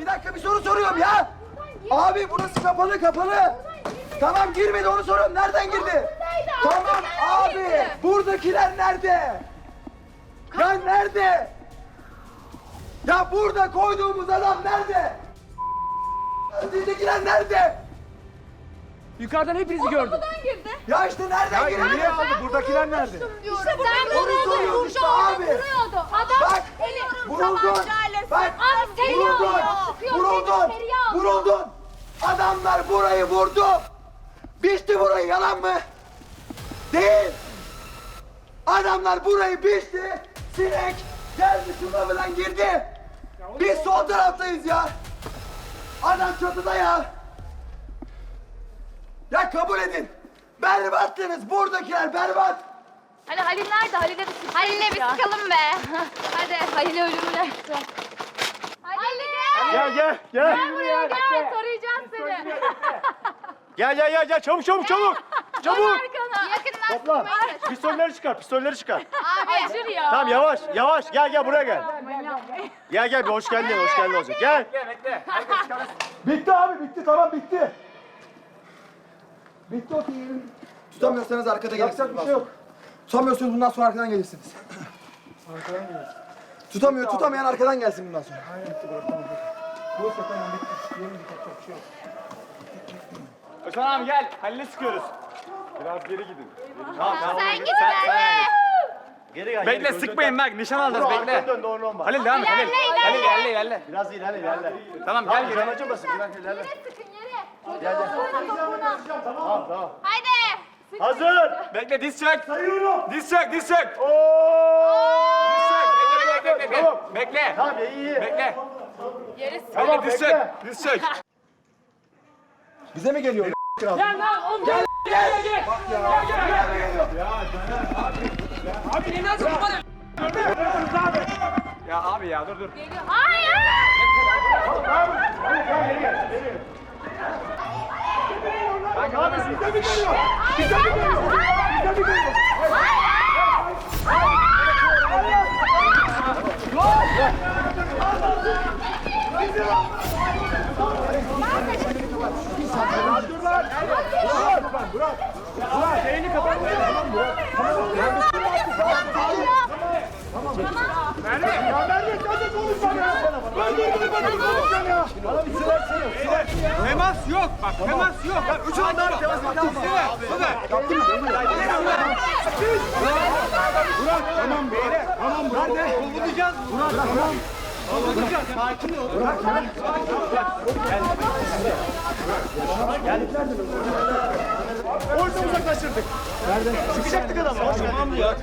bir dakika bir soru soruyorum ya. Abi burası kapalı kapalı. Tamam girmedi onu soruyorum. Nereden girdi? Tamam abi. Buradakiler nerede? Ya nerede? Ya burada koyduğumuz adam nerede? Bizdekiler nerede? Yukarıdan hepinizi gördüm. Kapıdan girdi. Ya işte nereden girdi? Niye aldı? Buradakiler nerede? İşte burada Onu soruyorum işte abi. vuruyordu. Adam Bak vuruldun. Bak Abi seni vuruldun. alıyor. Sıkıyor, Vuruldun. seni seriye alıyor. Vuruldun. Adamlar burayı vurdu. Biçti burayı yalan mı? Değil. Adamlar burayı biçti. Sinek geldi sınavından girdi. Biz sol taraftayız ya. Adam çatıda ya. Ya kabul edin. Berbattınız. Buradakiler berbat. Hani Halil nerede? Halil'e bir sıkalım Halil'e bir sıkalım be. Hadi Halil'e ölümüne. Halil Gel gel gel. Gel buraya gel. Seni. Gel gel gel gel çabuk çabuk çabuk. Çabuk. Yakından Topla. Pistolleri çıkar pistolleri çıkar. Abi. Acır ya. Tamam yavaş yavaş gel gel buraya gel. Gel gel bir hoş geldin hoş geldin olacak. Gel. Bitti abi bitti tamam bitti. Bitti o film. Tutamıyorsanız arkada gelirsiniz. Yapacak bir şey yok. Tutamıyorsunuz bundan sonra arkadan gelirsiniz. arkadan gelirsiniz. Tutamıyor, tutamayan arkadan gelsin bundan sonra. Özkan abi gel. Halil'e sıkıyoruz. Biraz geri gidin. Tamam tamam. Sen git ilerle. Geri gel. Bekle sıkmayın bak nişan alacağız Bekle. bekle. Dön doğru olma. Halil devam et Halil. İlerle, ilerle. Halil ilerle ilerle. Biraz ilerle ilerle. Tamam Gel geri. Can acımasın. Gel ilerle. Sıkın yere. Gel gel. Tamam tamam. Haydi. Hazır. Bekle diz çök. Sayıyorum. Diz çök diz. Oo. Diz çök. Bekle bekle bekle. Tamam. Bekle. Tamam iyi iyi. Bekle. Yere sık. Tamam, diz çök. Diz çök. Bize mi geliyor? Ya abi ya dur dur. Hayır. Abi size mi geliyor? Hayır. Hayır. Ya Merve sen de konuşma ya. Öldürdün beni Bana bir siler siler. Siler. Temas yok bak temas yok. Ya üç anda temas yok. Yaptın mı? Burak tamam beyler. Tamam Burak. Nerede? Kovulacağız. Burak tamam. Sakin ol. Orada uzaklaştırdık. Nereden? Çıkacaktık adam. Tamam ya.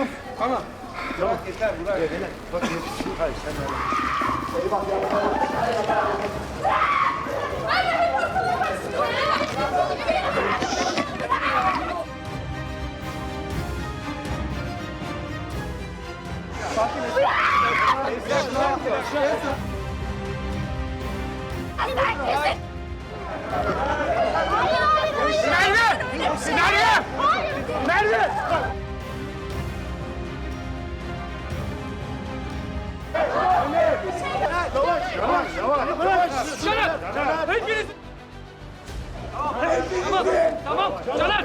Tamam tamam. Tamam. Merve. Merve! Yavaş yavaş yavaş. Yavaş. Hepiniz. Tamam. Tamam. Caner.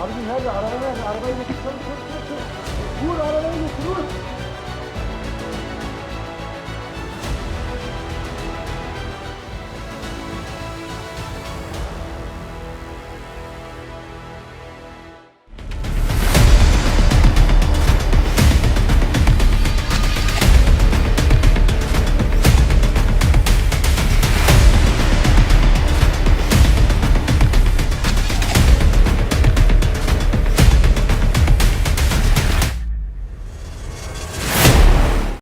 Abicim nerede? Araba nerede? Arabayı getir. Çabuk çabuk çabuk. Vur arabayı getir vur.